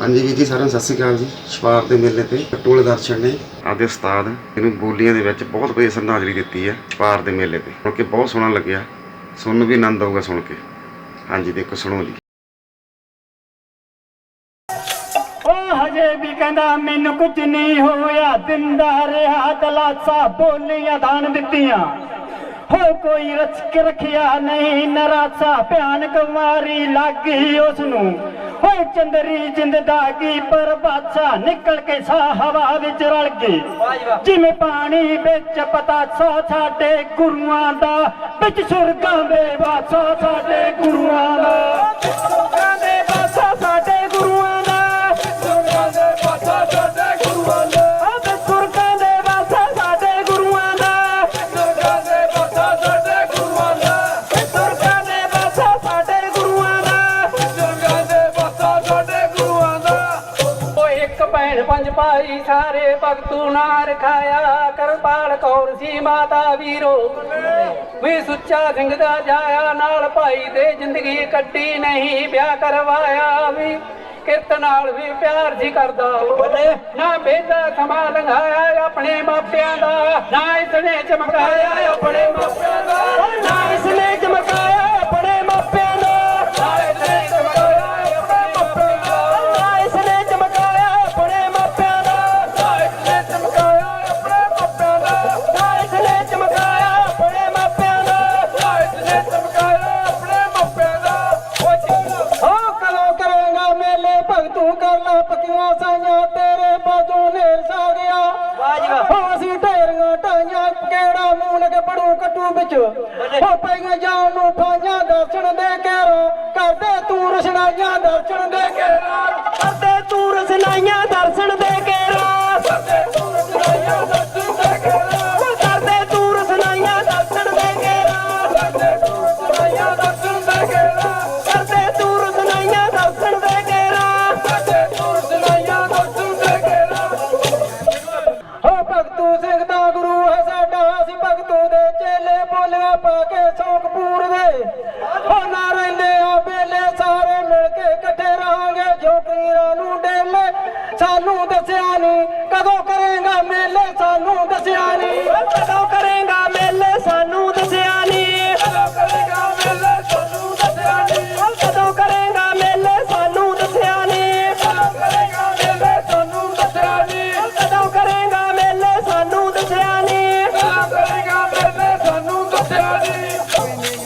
ਹਾਂਜੀ ਵੀਰ ਜੀ ਸਾਰਿਆਂ ਨੂੰ ਸਤਿ ਸ਼੍ਰੀ ਅਕਾਲ ਜੀ। ਛਪਾਰ ਦੇ ਮੇਲੇ ਤੇ ਟੋਲੇ ਦਰਸ਼ਨ ਨੇ। ਆਦੇ ਉਸਤਾਦ ਇਹਨੂੰ ਬੋਲੀਆਂ ਦੇ ਵਿੱਚ ਬਹੁਤ ਵਧੀਆ ਸ਼ਰਧਾਂਜਲੀ ਦਿੱਤੀ ਹੈ ਛਪਾਰ ਦੇ ਮੇਲੇ ਤੇ। ਸੁਣ ਕੇ ਬਹੁਤ ਸੋਹਣਾ ਲੱਗਿਆ। ਸੁਣਨ ਵੀ ਆਨੰਦ ਆਊਗਾ ਸੁਣ ਕੇ। ਹਾਂਜੀ ਦੇਖੋ ਸੁਣੋ ਜੀ। ਉਹ ਹਜੇ ਵੀ ਕਹਿੰਦਾ ਮੈਨੂੰ ਕੁਝ ਨਹੀਂ ਹੋਇਆ। ਦਿੰਦਾ ਰਿਹਾ ਦਲਾਸਾ ਬੋਲੀਆਂ ਦਾਨ ਦਿੱਤੀਆਂ। ਹੋ ਕੋਈ ਰਚ ਕੇ ਰੱਖਿਆ ਨਹੀਂ ਨਰਾਸਾ ਭਿਆਨਕ ਮਾਰੀ ਲੱਗੀ ਉਸ ਨੂੰ ਹੋਏ ਚੰਦਰੀ ਜਿੰਦ ਦਾ ਕੀ ਪਰ ਬਾਦਸ਼ਾਹ ਨਿਕਲ ਕੇ ਸਾਹ ਹਵਾ ਵਿੱਚ ਰਲ ਗਈ। ਜਿਵੇਂ ਪਾਣੀ ਵਿੱਚ ਪਤਾਸਾ ਸਾਡੇ ਗੁਰੂਆਂ ਦਾ ਵਿੱਚ ਸੁਰਗਾਂ ਦੇ ਵਾਸਾ ਸਾਡੇ ਗੁਰੂਆਂ ਦੇ। ਭਗਤੂ ਨਾ ਰਖਾਇਆ ਕਰਪਾਲ ਕੌਰ ਸੀ ਮਾਤਾ ਵੀਰੋ। ਵੀ ਸੁੱਚਾ ਸਿੰਘ ਦਾ ਜਾਇਆ ਨਾਲ ਭਾਈ ਦੇ ਜ਼ਿੰਦਗੀ ਕੱਟੀ ਨਹੀਂ ਵਿਆਹ ਕਰਵਾਇਆ ਵੀ। ਕਿਰਤ ਨਾਲ ਵੀ ਪਿਆਰ ਜੀ ਕਰਦਾ ਬਲੇ। ਨਾ ਬੇਦਾ ਸਮਾਂ ਲੰਘਾਇਆ ਆਪਣੇ ਮਾਪਿਆਂ ਦਾ ਨਾ ਇਸਨੇ ਚਮਕਾਇਆ ਆਪਣੇ ਮਾਪਿਆਂ ਦਾ। ਨਾ ਸਾਨੂੰ ਦੱਸਿਆ ਨਹੀਂ ਕਦੋਂ ਕਰੇਗਾ ਮੇਲੇ ਸਾਨੂੰ ਦੱਸਿਆ ਨਹੀਂ ਕਦੋਂ ਕਰੇਗਾ ਮੇਲੇ ਸਾਨੂੰ ਦੱਸਿਆ ਨਹੀਂ ਕਦੋਂ ਕਰੇਗਾ ਮੇਲੇ ਸਾਨੂੰ ਦੱਸਿਆ ਨਹੀਂ ਕਦੋਂ ਕਰੇਗਾ ਮੇਲੇ ਸਾਨੂੰ ਦੱਸਿਆ ਨਹੀਂ ਕਦੋਂ ਕਰੇਗਾ ਮੇਲੇ ਸਾਨੂੰ ਦੱਸਿਆ ਨਹੀਂ ਕਦੋਂ ਕਰੇਗਾ ਮੇਲੇ ਸਾਨੂੰ ਦੱਸਿਆ ਨਹੀਂ ਕਦੋਂ ਕਰੇਗਾ ਮੇਲੇ ਸਾਨੂੰ ਦੱਸਿਆ ਨਹੀਂ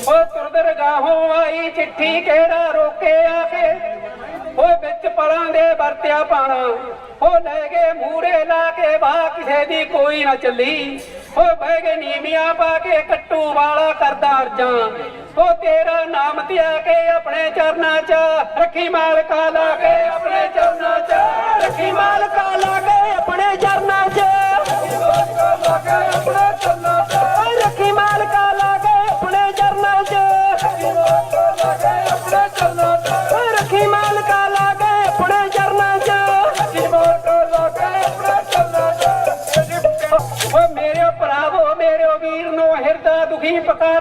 ਓ ਤੁਰਦਰ ਗਾਹੋਂ ਆਈ ਚਿੱਠੀ ਕਿਹੜਾ ਰੋਕੇ ਆ ਕੇ ਓਏ ਦੇ ਵਰਤਿਆ ਪਾਣਾ। ਉਹ ਲੈ ਗਏ ਮੂਰੇ ਲਾ ਕੇ ਬਾ ਕਿਸੇ ਦੀ ਕੋਈ ਨਾ ਚੱਲੀ। ਉਹ ਬਹਿ ਗਏ ਨੀਵੀਆਂ ਪਾ ਕੇ, ਕੱਟੂ ਵਾਲਾ ਕਰਦਾ ਅਰਜਾਂ। ਉਹ ਤੇਰਾ ਨਾਮ ਧਿਆ ਕੇ, ਆਪਣੇ ਚਰਨਾਂ 'ਚ ਰੱਖੀ ਮਾਲਕਾ ਲਾ ਕੇ।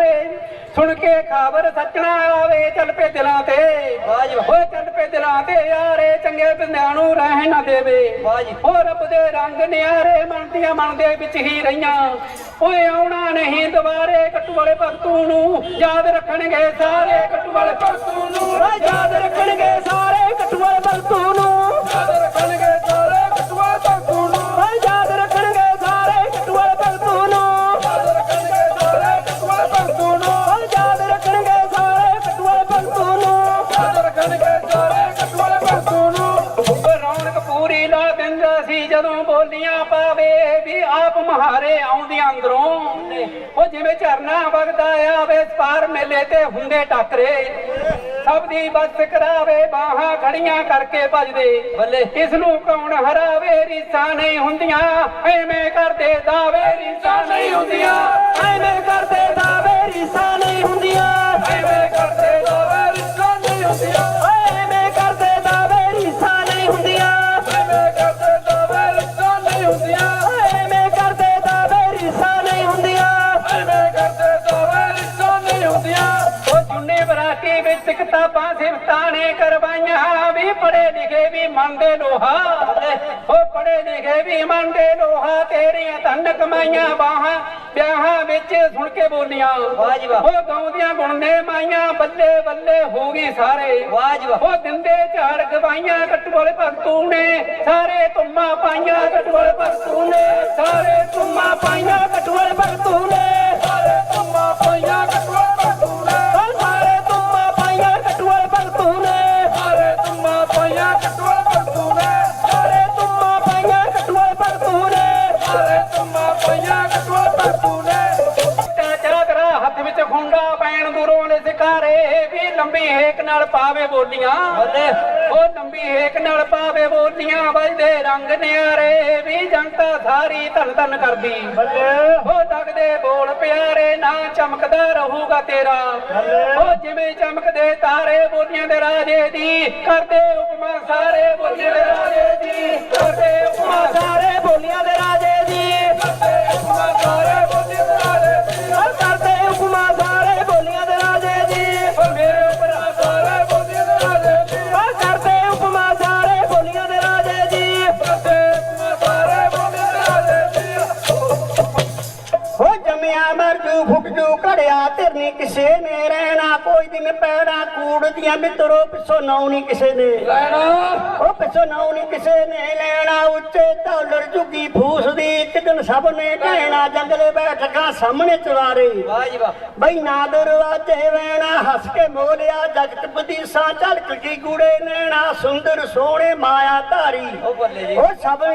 ਪਕਾਰੇ ਸੁਣ ਕੇ ਖਬਰ ਸੱਚਣਾ ਆਵੇ ਚੱਲ ਪੇ ਦਿਲਾਂ ਤੇ। ਓਏ ਚੱਲ ਪੇ ਦਿਲਾਂ ਤੇ ਯਾਰੇ ਚੰਗੇ ਬੰਦਿਆਂ ਨੂੰ ਰਹਿਣ ਨਾ ਦੇਵੇ ਓ ਰੱਬ ਦੇ ਰੰਗ ਨਿਆਰੇ ਮਨਦੀਆਂ ਮਨ ਦੇ ਵਿੱਚ ਹੀ ਰਹੀਆਂ। ਓਏ ਆਉਣਾ ਨਹੀਂ ਦੁਬਾਰੇ ਕੱਟੂ ਵਾਲੇ ਭਗਤੂ ਨੂੰ ਯਾਦ ਰੱਖਣਗੇ ਸਾਰੇ। ਕੱਟੂ ਵਾਲੇ ਭਗਤੂ ਨੂੰ ਯਾਦ ਰੱਖਣਗੇ ਸਾਰੇ। ਕੱਟੂ ਵਾਲੇ ਭਗਤੂ ਨੂੰ ਹੁੰਦੇ ਟੱਕਰੇ ਸਭ ਦੀ ਬਸ ਕਰਾਵੇ ਬਾਹਾਂ ਖੜੀਆਂ ਕਰਕੇ ਭਜਦੇ। ਬੱਲੇ। ਇਸ ਨੂੰ ਕੌਣ ਹਰਾਵੇ? ਰੀਸਾਂ ਨਹੀਂ ਹੁੰਦੀਆਂ। ਐਵੇਂ ਕਰਦੇ ਦਾਵੇ ਰੀਸਾਂ ਨਹੀਂ ਹੁੰਦੀਆਂ। ਐਵੇਂ ਕਰਦੇ ਦਾਵੇ ਰੀਸਾਂ ਨਹੀਂ ਹੁੰਦੀਆਂ। ਐਵੇਂ ਕਰਦੇ ਦਾਵੇ ਰੀਸਾਂ ਨਹੀਂ ਹੁੰਦੀਆਂ। ਐਵੇਂ ਕਰਦੇ ਦਾਵੇ ਰੀਸਾਂ ਨਹੀਂ ਹੁੰਦੀਆਂ। ਐਵੇਂ ਕਰਦੇ ਦਾਵੇ ਰੀਸਾਂ ਨਹੀਂ ਹੁੰਦੀਆਂ। ਐਵੇਂ ਕਰਦੇ ਦਾਵੇ ਰੀਸਾਂ ਨਹੀਂ ਹੁੰਦੀਆਂ। ਐਵੇਂ ਕਰਦੇ ਬਰਾਤੀ ਵਿੱਚ ਕਿਤਾਬਾਂ ਸਿਫਤਾਂ ਨੇ ਕਰਵਾਈਆਂ ਵੀ ਪੜੇ ਲਿਖੇ ਵੀ ਮੰਨਦੇ ਲੋਹਾ ਉਹ ਪੜੇ ਲਿਖੇ ਵੀ ਮੰਨਦੇ ਲੋਹਾ ਤੇਰੀਆਂ ਧਨ ਕਮਾਈਆਂ ਬਾਹਾਂ ਵਿਆਹਾਂ ਵਿੱਚ ਸੁਣ ਕੇ ਬੋਲੀਆਂ। ਵਾਹ ਜੀ ਵਾਹ। ਉਹ ਗਾਉਂਦੀਆਂ ਗੁਣਦੇ ਮਾਈਆਂ ਬੱਲੇ ਬੱਲੇ ਹੋ ਗਈ ਸਾਰੇ। ਵਾਹ ਜੀ ਵਾਹ। ਉਹ ਦਿੰਦੇ ਝਾੜ ਗਵਾਈਆਂ ਕਟਵਲ ਭਗਤੂ ਨੇ। ਸਾਰੇ ਤੁਮਾ ਪਾਈਆਂ ਕਟਵਲ ਭਗਤੂ ਨੇ। ਸਾਰੇ ਤੁਮਾ ਪਾਈਆਂ ਕਟਵਲ ਭਗਤੂ ਨੇ। ਸਿਕਾਰੇ ਵੀ ਲੰਬੀ ਹੇਕ ਨਾਲ ਪਾਵੇ ਬੋਲੀਆਂ। ਬੱਲੇ। ਉਹ ਲੰਬੀ ਹੇਕ ਨਾਲ ਪਾਵੇ ਬੋਲੀਆਂ ਵੱਜਦੇ ਰੰਗ ਨਿਆਰੇ ਵੀ ਜਨਤਾ ਸਾਰੀ ਧਨ ਧਨ ਕਰਦੀ ਉਹ ਲੱਗਦੇ ਬੋਲ ਪਿਆਰੇ ਨਾ ਚਮਕਦਾ ਰਹੂਗਾ ਤੇਰਾ। ਉਹ ਜਿਵੇਂ ਚਮਕਦੇ ਤਾਰੇ ਬੋਲੀਆਂ ਦੇ ਰਾਜੇ ਦੀ ਕਰਦੇ ਉਪਮਾ ਸਾਰੇ ਬੋਲੀਆਂ ਦੇ ਰਾਜੇ ਦੀ ਕਰਦੇ ਉਪਮਾ ਸਾਰੇ ਬੋਲੀਆਂ ਦੀ ਧਿਰਨੀ ਕਿਸੇ ਨੇ ਰਹਿਣਾ ਕੋਈ ਦਿਨ ਪੈੜਾ ਕੂੜ ਦੀਆਂ ਮਿੱਤਰੋ ਪਿੱਛੋਂ ਨਾਉ ਨਹੀਂ ਕਿਸੇ ਨੇ। ਲੈਣਾ। ਉਹ ਪਿੱਛੋਂ ਨਾਉ ਨਹੀਂ ਕਿਸੇ ਨੇ ਲੈਣਾ। ਉੱਚੇ ਧੌਲਰ ਝੁੱਗੀ ਫੂਸ ਦੀ ਇੱਕ ਦਿਨ ਸਭ ਨੇ ਕਹਿਣਾ ਜੰਗਲੇ ਬੈਠਕਾਂ ਸਾਹਮਣੇ ਚਵਾਰੇ ਵਾਹ ਜੀ ਵਾਹ। ਬਈ ਨਾ ਦਰਵਾਜੇ ਵੈਣਾ ਹੱਸ ਕੇ ਮੋਲਿਆ ਜਗਤ ਬਦੀਸਾ ਝਲਕ ਕੀ ਗੂੜੇ ਨੈਣਾ ਸੁੰਦਰ ਸੋਹਣੇ ਮਾਇਆ ਧਾਰੀ। ਉਹ ਬੱਲੇ ਜੀ। ਉਹ ਸਭ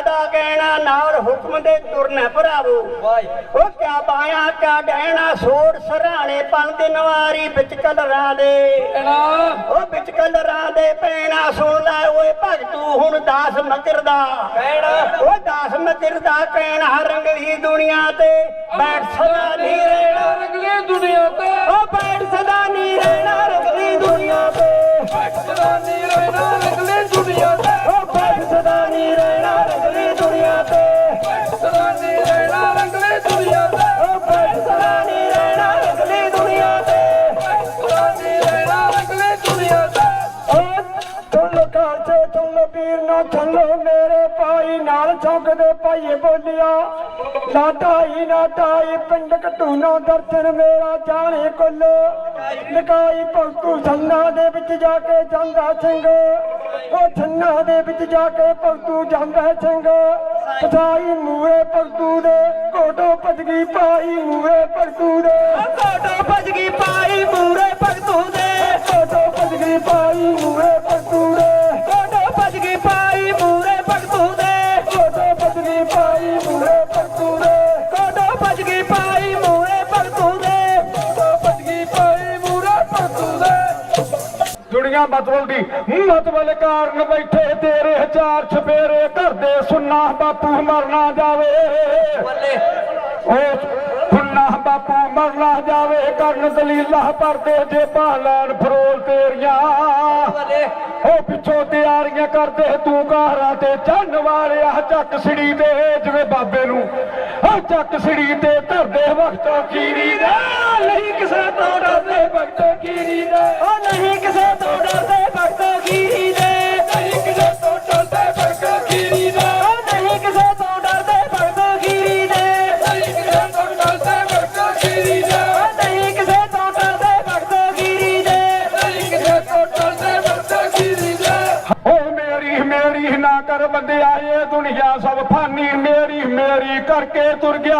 ਦਾ ਕਹਿਣਾ ਨਾਲ ਹੁਕਮ ਦੇ ਤੁਰਨਾ ਭਰਾਵੋ। ਵਾਹ ਉਹ ਕਿਆ ਬਾਇਆ ਕਿਆ ਡਹਿਣਾ ਸੋੜ ਸਰਾਣੇ ਪੰਦ ਨਵਾਰੀ ਵਿੱਚ ਕਲਰਾਂ ਦੇ। ਲੈਣਾ ਉਹ ਵਿੱਚ ਕਲਰਾਂ ਦੇ ਪੈਣਾ ਸੁਣ ਲੈ ਓਏ ਭਗਤੂ ਹੁਣ ਦਾਸ ਮਕਰ ਦਾ। ਕਹਿਣਾ ਉਹ ਦਾਸ ਮਕਰ ਦਾ ਕਹਿਣਾ ਰੰਗਲੀ ਦੁਨੀਆ ਤੇ। ਬੈਠ ਸਦਾ ਨਹੀਂ ਰਹਿਣਾ। ਰੰਗਲੀ ਦੁਨੀਆ ਤੇ। ਉਹ ਬੈਠ ਸਦਾ ਨਹੀਂ ਰਹਿਣਾ ਰੰਗਲੀ ਦੁਨੀਆ ਤੇ। ਸਦਾ ਨਹੀਂ ਰਹਿਣਾ ਰੰਗਲੀ ਦੁਨੀਆ ਤੇ। ਉਹ ਬੈਠ ਸਦਾ ਨਹੀਂ ਰਹਿਣਾ ਪੀਰ ਮੇਰੇ ਭਾਈ ਨਾਲ ਚੌਕਦੇ ਭਾਈਏ ਬੋਲਿਆ। ਲਾਟਾਈ ਨਾਟਾਈ ਪਿੰਡ ਕਟੂਨਾ ਦਰਸ਼ਨ ਮੇਰਾ ਜਾਣੇ ਕੁੱਲ। ਲਗਾਈ ਭਗਤੂ ਛੰਨਾ ਦੇ ਵਿੱਚ ਜਾ ਕੇ ਜਾਂਦਾ ਸਿੰਘ। ਉਹ ਛੰਨਾ ਦੇ ਵਿੱਚ ਜਾ ਕੇ ਭਗਤੂ ਜਾਂਦਾ ਸਿੰਘ। ਪਸਾਈ ਮੂਰੇ ਭਗਤੂ ਦੇ ਕੋਟੋ ਭਜਗੀ ਪਾਈ ਮੂਰੇ ਭਗਤੂ ਦੇ। ਕੋਟੋ ਭਜਗੀ ਪਾਈ ਮੂਰੇ ਭਗਤੂ ਦੇ। ਦੇ ਕੋਟੋ ਭਜਗੀ ਪਾਈ ਮੂਰੇ ਭਗਤੂ ਦੇ। ਕੋਟੋ ਭਜਗੀ ਪਾਈ ਮੂਰੇ ਭਗਤੂ ਦੇ। ਕੋਟੋ ਭਜਗੀ ਪਾਈ ਮੂਰੇ ਭਗਤੂ ਦੇ। ਦੁਨੀਆ ਮਤਵਲ ਦੀ ਮਤਵਲ ਕਾਰਨ ਬੈਠੇ ਤੇਰੇ ਹਜ਼ਾਰ ਛਪੇਰੇ ਘਰ ਦੇ ਸੁੰਨਾ ਬਾਪੂ ਮਰ ਨਾ ਜਾਵੇ। ਬੱਲੇ। ਉਹ ਸੁੰਨਾ ਬਾਪੂ ਮਰ ਨਾ ਜਾਵੇ ਕਰਨ ਦਲੀਲਾ ਪਰਦੇ ਜੇ ਲੈਣ ਫਰੋਲ ਤੇਰੀਆਂ। ਬੱਲੇ। ਉਹ ਪਿੱਛੋਂ ਤਿਆਰੀਆਂ ਕਰਦੇ ਤੂੰ ਘਾਰਾਂ ਤੇ। ਚੰਨ ਵਾਲਿਆ ਚੱਕ ਸਿੜੀ ਦੇ ਜਿਵੇਂ ਬਾਬੇ ਨੂੰ। ਉਹ ਚੱਕ ਸਿੜੀ ਤੇ ਧਰਦੇ ਵਕਤੋਂ ਕੀਰੀ ਦਾ। ਨਹੀਂ ਕਿਸੇ ਤੋਂ ਡਰਦੇ ਵਕਤੋਂ ਕੀਰੀ ਦੇ। ਉਹ ਨਹੀਂ ਕਿਸੇ ਤੋਂ ਡਰਦੇ ਭਗਤੋ ਖੀਰੀ ਇਹ ਦੁਨੀਆ ਸਭ ਫਾਨੀ ਮੇਰੀ ਮੇਰੀ ਕਰਕੇ ਤੁਰ ਗਿਆ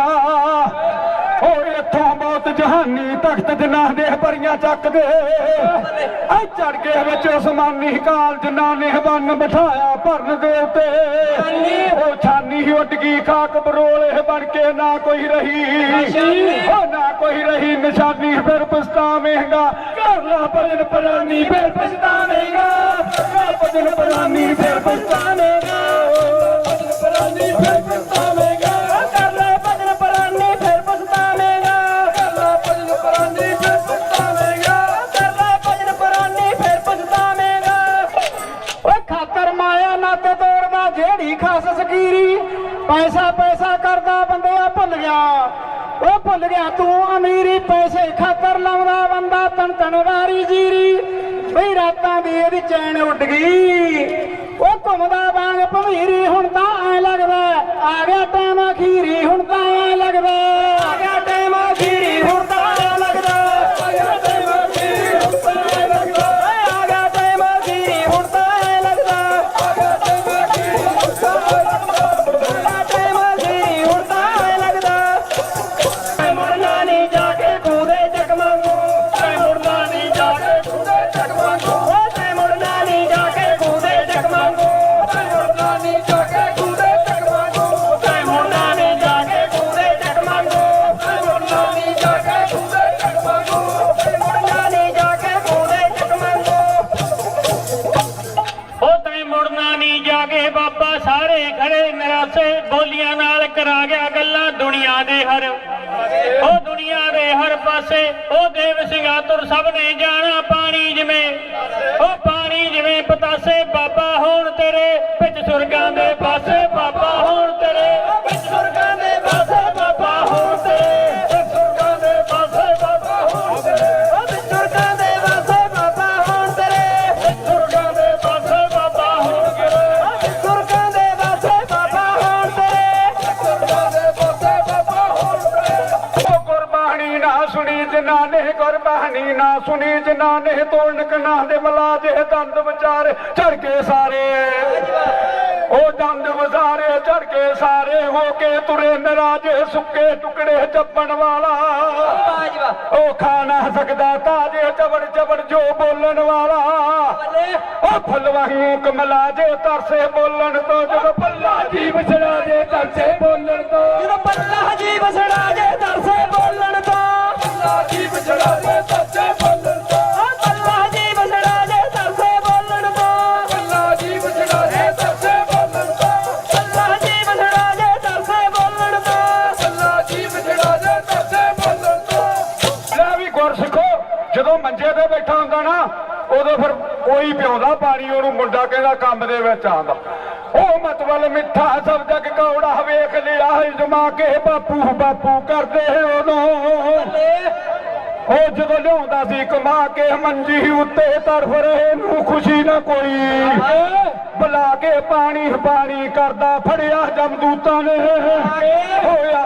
ਓ ਇੱਥੋਂ ਬਹੁਤ ਜਹਾਨੀ ਤਖਤ ਜਨਾ ਦੇ ਪਰੀਆਂ ਚੱਕਦੇ ਐ ਚੜ ਕੇ ਵਿੱਚ ਉਸਮਾਨੀ ਕਾਲ ਜਨਾ ਨੇ ਬੰਨ ਬਿਠਾਇਆ ਭਰਨ ਦੇ ਉੱਤੇ ਓ ਛਾਨੀ ਉੱਡ ਗਈ ਖਾਕ ਬਰੋਲੇ ਬਣ ਕੇ ਨਾ ਕੋਈ ਰਹੀ ਓ ਨਾ ਕੋਈ ਰਹੀ ਨਿਸ਼ਾਨੀ ਫਿਰ ਪਛਤਾਵੇਂਗਾ ਕਰ ਲਾ ਭਜਨ ਪਰਾਨੀ ਫਿਰ ਪਛਤਾਵੇਂਗਾ ਕਰ ਪੈਸਾ ਪੈਸਾ ਕਰਦਾ, ਬੰਦਿਆ ਭੁੱਲ ਗਿਆ। ਉਹ ਭੁੱਲ ਗਿਆ ਤੂੰ ਅਮੀਰੀ, ਪੈਸੇ ਖਾਤਰ ਲਾਉਂਦਾ ਬੰਦਾ, ਤਨ ਤਨ ਵਾਰੀ ਜੀਰੀ। ਬਈ ਰਾਤਾਂ ਦੀ ਇਹਦੀ ਚੈਨ ਉੱਡ ਗਈ। ਉਹ ਘੁੰਮਦਾ ਵਾਂਗ ਭਮੀਰੀ ਹੁਣ ਪਾਸੇ ਉਹ ਦੇਵ ਸਿੰਘਾਤੁਰ ਸਭ ਨੇ ਜਾਣਾ। ਸੁਣੀ ਜਿਨ੍ਹਾਂ ਨੇ ਗੁਰਬਾਣੀ, ਨਾ ਸੁਣੀ ਜਿਨ੍ਹਾਂ ਨੇ ਤੋੜਨ ਕਨਾ ਦੇ ਮਲਾਜੇ ਦੰਦ ਵਿਚਾਰੇ ਝੜ ਕੇ ਸਾਰੇ। ਉਹ ਦੰਦ ਵਿਚਾਰੇ ਝੜ ਕੇ ਸਾਰੇ ਹੋ ਕੇ ਤੁਰੇ ਨਰਾਜੇ ਸੁੱਕੇ ਟੁਕੜੇ ਚੱਪਣ ਵਾਲਾ। ਉਹ ਖਾ ਨਾ ਸਕਦਾ ਤਾਜੇ ਚਵੜ ਚਵੜ ਜੋ ਬੋਲਣ ਵਾਲਾ। ਉਹ ਫੁੱਲ ਵਾਂਗੂ ਕਮਲਾ ਜੇ ਤਰਸੇ ਬੋਲਣ ਤੋਂ, ਜਦੋਂ ਪੱਲਾ ਜੀਵ ਵਿਛੜਾ ਜੇ ਤਰਸੇ ਬੋਲਣ ਤੋਂ। ਜਦੋਂ ਪੱਲਾ ਜੀ ਵਸੜਾ ਜੇ ਤੋਂ ਲੈ ਜਦੋਂ ਮੰਜੇ ਤੇ ਬੈਠਾ ਹੁੰਦਾ ਨਾ, ਉਦੋਂ ਫਿਰ ਕੋਈ ਪਿਆਉਂਦਾ ਪਾਣੀ, ਉਹਨੂੰ ਮੁੰਡਾ ਕਹਿੰਦਾ ਕੰਮ ਦੇ ਵਿੱਚ ਆਂਦਾ ਉਹ ਮਤਵਲ ਮਿੱਠਾ ਸਭ ਜਗ ਕੌੜਾ ਵੇਖ ਲਿਆ, ਜਮਾ ਕੇ ਬਾਪੂ ਬਾਪੂ ਕਰਦੇ ਉਦੋਂ ਉਹ ਜਦੋਂ ਲਿਆਉਂਦਾ ਸੀ ਕਮਾ ਕੇ, ਮੰਜੀ ਉੱਤੇ ਤਰਫ ਰਹੇ, ਨੂੰ ਖੁਸ਼ੀ ਨਾ ਕੋਈ। ਬੁਲਾ ਕੇ ਪਾਣੀ ਪਾਣੀ ਕਰਦਾ, ਫੜਿਆ ਜਮਦੂਤਾਂ ਨੇ। ਹੋਇਆ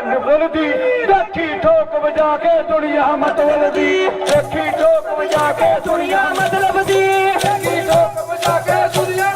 ਰੰਗ ਬੁਲਦੀ ਦੇਖੀ ਠੋਕ ਵਜਾ ਕੇ ਦੁਨੀਆ ਮਤਲਬ ਦੀ ਦੇਖੀ ਠੋਕ ਵਜਾ ਕੇ ਦੁਨੀਆ ਮਤਲਬ ਦੀ ਦੇਖੀ ਠੋਕ ਵਜਾ ਕੇ ਦੁਨੀਆ